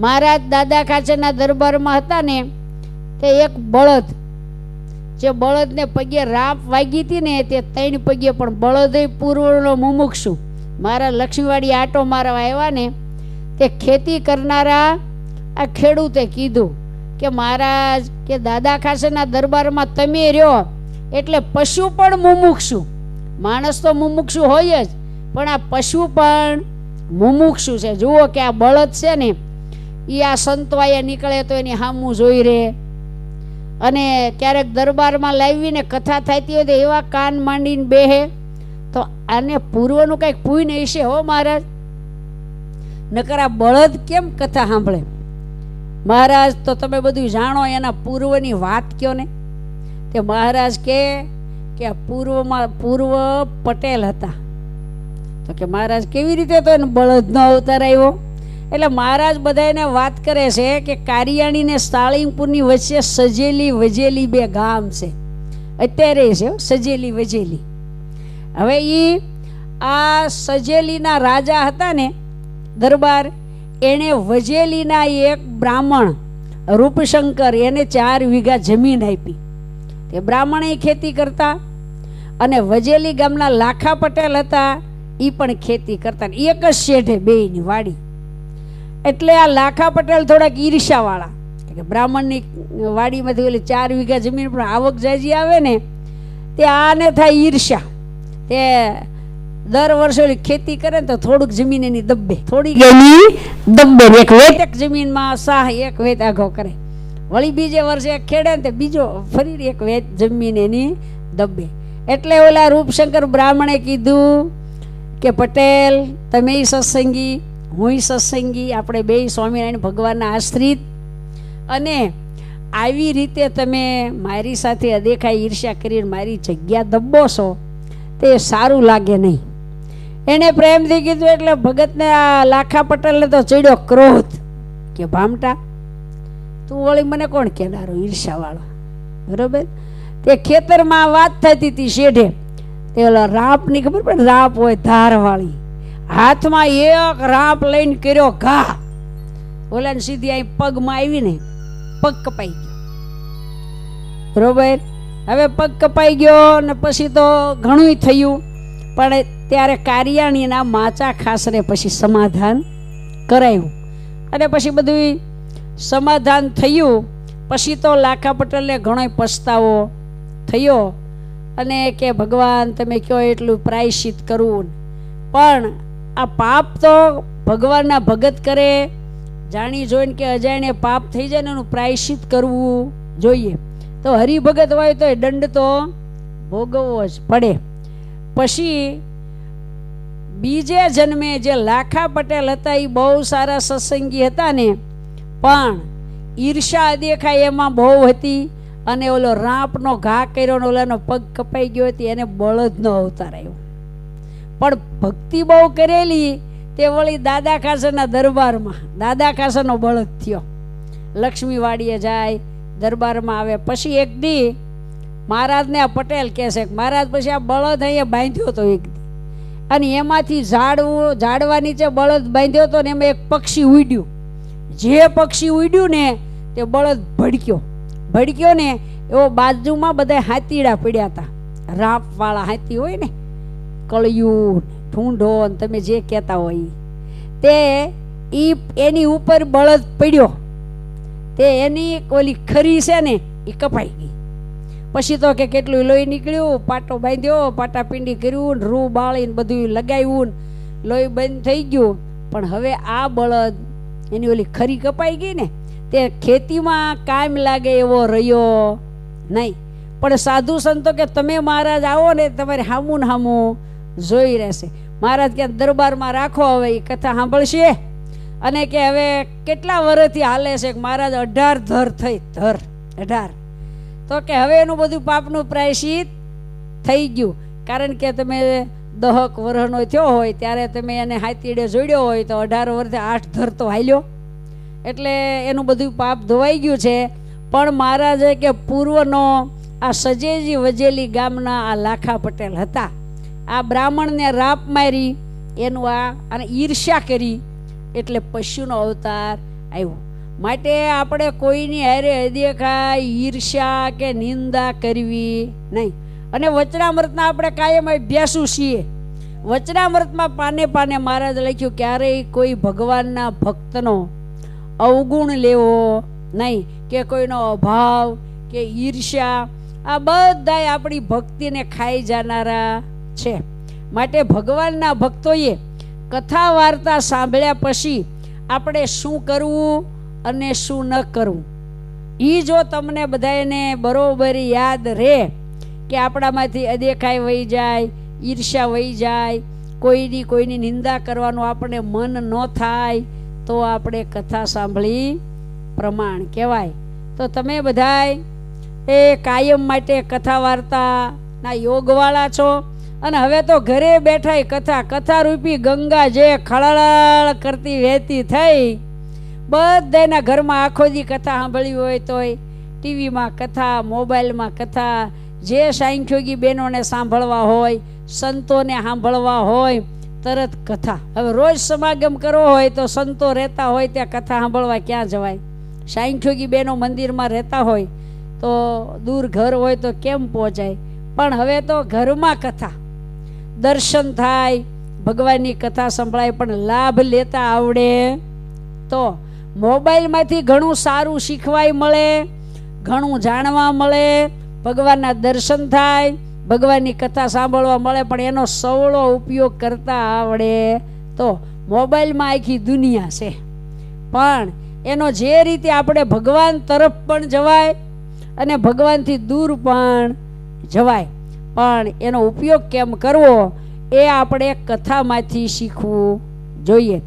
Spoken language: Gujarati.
મહારાજ દાદા ખાચરના દરબારમાં હતા ને, તે એક બળદ, જે બળદને પગે રાપ વાગી હતી ને, તે ત્રણ પગે પણ બળદે પૂર્વનો મુમુક્ષુ. મારા લક્ષ્મીવાડી આટો મારવા આવ્યા ને, તે ખેતી કરનારા આ ખેડૂતે કીધું કે મહારાજ, કે દાદા ખાસેના દરબારમાં તમે રહ્યો, એટલે પશુ પણ મુમુક્ષુ. માણસ તો મુમુક્ષુ હોય જ, પણ આ પશુ પણ મુમુક્ષુ છે. જુઓ કે આ બળદ છે ને એ આ સંતવાયા નીકળે તો એની હામું જોઈ રહે અને ક્યારેક દરબારમાં લાવીને કથા થતી હોય તો એવા કાન માંડીને બેહે. તો આને પૂર્વનું કંઈક પૂઈને હશે હો મહારાજ? નકર આ બળદ કેમ કથા સાંભળે? મહારાજ, તો તમે બધું જાણો એના પૂર્વની વાત કયો ને? તે મહારાજ કે કે પૂર્વમાં, પૂર્વ પટેલ હતા. તો કે મહારાજ, કેવી રીતે તો એને બળદનો અવતાર આવ્યો? એટલે મહારાજ બધાને વાત કરે છે કે કારિયાણી ને સાળીંગપુરની વચ્ચે સજેલી વજેલી બે ગામ છે. અત્યારે છે સજેલી વજેલી. હવે એ આ સજેલીના રાજા હતા ને દરબાર, એણે વજેલીના એક બ્રાહ્મણ રૂપશંકર, એને ચાર વીઘા જમીન આપી. તે બ્રાહ્મણે ખેતી કરતા અને વજેલી ગામના લાખા પટેલ હતા એ પણ ખેતી કરતા. એક જ શેઢે બેયની વાડી. એટલે આ લાખા પટેલ થોડાક ઈર્ષાવાળા કે બ્રાહ્મણની વાડીમાંથી ઓલી ચાર વીઘા જમીન પણ આવક જાજી આવે ને તે આને થાય ઈર્ષા તે દર વર્ષે ઓલી ખેતી કરે ને તો થોડુંક જમીન એની દબ્બે. થોડીક એની દબ્બે એક વેત. એક જમીનમાં સાહ એક વેત આઘો કરે. વળી બીજે વર્ષે એક ખેડે ને તે બીજો ફરી એક વેત જમીન એની દબ્બે. એટલે ઓલા રૂપશંકર બ્રાહ્મણે કીધું કે પટેલ તમે સત્સંગી હું સત્સંગી, આપણે બે સ્વામિનારાયણ ભગવાનના આશ્રિત. અને આવી રીતે તમે મારી સાથે અદેખાઈ ઈર્ષ્યા કરીને મારી જગ્યા દબ્બો છો, તે સારું લાગે નહીં. એણે પ્રેમથી કીધું, એટલે ભગતને આ લાખા પટેલને તો ચડ્યો ક્રોધ. કે ભામટા, તું વળી મને કોણ કહેનારો ઈર્ષાવાળો બરોબર? તે ખેતરમાં વાત થતી હતી શેઢે. તે ઓલા રાપની ખબર પડે? રાપ હોય ધારવાળી. હાથમાં એક રાપ લઈને કર્યો ઘા. ઓલાને સીધી અહીં પગમાં આવી ને પગ કપાઈ ગયો. બરોબર? હવે પગ કપાઈ ગયો ને પછી તો ઘણું થયું, પણ ત્યારે કારિયાણીના માચા ખાસરે પછી સમાધાન કરાયું. અને પછી બધું સમાધાન થયું, પછી તો લાખા પટેલને ઘણો પસ્તાવો થયો. અને કે ભગવાન તમે કહો એટલું પ્રાયશ્ચિત કરવું પણ આ પાપ તો ભગવાનના ભગત કરે. જાણી જોઈને કે અજાણે પાપ થઈ જાય ને એનું પ્રાયશ્ચિત કરવું જોઈએ. તો હરિભગત હોય તો એ દંડ તો ભોગવવો જ પડે. પછી બીજે જન્મે જે લાખા પટેલ હતા એ બહુ સારા સત્સંગી હતા ને. પણ ઈર્ષા દેખાય એમાં બહુ હતી અને ઓલો રાપનો ઘા કર્યો ઓલાનો પગ કપાઈ ગયો હતી, એને બળદનો અવતાર આવ્યો. પણ ભક્તિ બહુ કરેલી તે વળી દાદા કાસરના દરબારમાં. દાદા ખાસરનો બળદ થયો. લક્ષ્મીવાડીએ જાય, દરબારમાં આવે. પછી એક દી મહારાજને આ પટેલ કહે છે મહારાજ પછી આ બળદ અહીંયા બાંધ્યો હતો એક દી. અને એમાંથી ઝાડવું, ઝાડવા નીચે બળદ બાંધ્યો હતો ને એમાં એક પક્ષી ઉડ્યું. જે પક્ષી ઉડ્યું ને તે બળદ ભડક્યો. ભડક્યો ને એવો બાજુમાં બધા હાથીડા પડ્યા હતા. રાપવાળા હાથી હોય ને કળિયું ને તમે જે કહેતા હોય. તે ઈ એની ઉપર બળદ પડ્યો. તે એની ઓલી ખરી છે ને એ કપાઈ ગઈ. પછી તો કે કેટલું લોહી નીકળ્યું, પાટો બાંધ્યો પાટા પિંડી કર્યું રૂ બાળીને બધું લગાવ્યું લોહી બંધ થઈ ગયું. પણ હવે આ બળદ એની ઓલી ખરી કપાઈ ગઈ ને, તે ખેતીમાં કાયમ લાગે એવો રહ્યો નહીં. પણ સાધુ સંતો કે તમે મહારાજ આવો ને તમારે હામું ને હામું જોઈ રહેશે. મહારાજ કે દરબારમાં રાખો હવે એ કથા સાંભળશે? અને કે હવે કેટલા વર્ષથી હાલે છે કે મહારાજ અઢાર ધર થઈ, ધર, અઢાર. તો કે હવે એનું બધું પાપનું પ્રાયશ્ચિત થઈ ગયું. કારણ કે તમે દહક વરહનો થયો હોય, ત્યારે તમે એને હાથીડે જોડ્યો હોય તો અઢાર વર્ષે આઠ ધર તો હાલ્યો. એટલે એનું બધું પાપ ધોવાઈ ગયું છે. પણ મહારાજે કે પૂર્વનો આ સજેજી વજેલી ગામના આ લાખા પટેલ હતા આ બ્રાહ્મણને રાપ મારી, એનું આ અને ઈર્ષ્યા કરી, એટલે પશુનો અવતાર આવ્યો. માટે આપણે કોઈની હારે અદેખાય ઈર્ષ્યા કે નિંદા કરવી નહીં. અને વચનામૃતના આપણે કાયમ અભ્યાસું છીએ. વચનામૃતમાં પાને પાને મહારાજ લખ્યું, ક્યારેય કોઈ ભગવાનના ભક્તનો અવગુણ લેવો નહીં, કે કોઈનો અભાવ, કે ઈર્ષ્યા. આ બધાય આપણી ભક્તિને ખાઈ જાનારા છે. માટે ભગવાનના ભક્તોએ કથા વાર્તા સાંભળ્યા પછી આપણે શું કરવું અને શું ન કરવું? એ જો તમને બધાને બરોબર યાદ રહે કે આપણામાંથી અદેખાઈ વહી જાય, ઈર્ષ્યા વહી જાય, કોઈની કોઈની નિંદા કરવાનું આપણે મન ન થાય, તો આપણે કથા સાંભળી પ્રમાણ કહેવાય. તો તમે બધાય એ કાયમ માટે કથા વાર્તાના યોગવાળા છો. અને હવે તો ઘરે બેઠા કથા કથા રૂપી ગંગા જે ખળાળ કરતી વહેતી થઈ બધાના ઘરમાં આખો દી કથા સાંભળી હોય તોય, ટીવીમાં કથા, મોબાઈલમાં કથા, જે સાંખ્યોગી બહેનોને સાંભળવા હોય, સંતોને સાંભળવા હોય, તરત કથા. હવે રોજ સમાગમ કરવો હોય તો સંતો રહેતા હોય ત્યાં કથા સાંભળવા ક્યાં જવાય? સાંખ્યોગી બહેનો મંદિરમાં રહેતા હોય તો દૂર ઘર હોય તો કેમ પહોંચાય? પણ હવે તો ઘરમાં કથા. દર્શન થાય, ભગવાનની કથા સંભળાય, પણ લાભ લેતા આવડે. તો મોબાઈલમાંથી ઘણું સારું શીખવાય મળે, ઘણું જાણવા મળે, ભગવાનના દર્શન થાય, ભગવાનની કથા સાંભળવા મળે, પણ એનો સવળો ઉપયોગ કરતા આવડે. તો મોબાઈલમાં આખી દુનિયા છે. પણ એનો જે રીતે આપણે ભગવાન તરફ પણ જવાય અને ભગવાનથી દૂર પણ જવાય પણ એનો ઉપયોગ કેમ કરવો એ આપણે કથામાંથી શીખવું જોઈએ.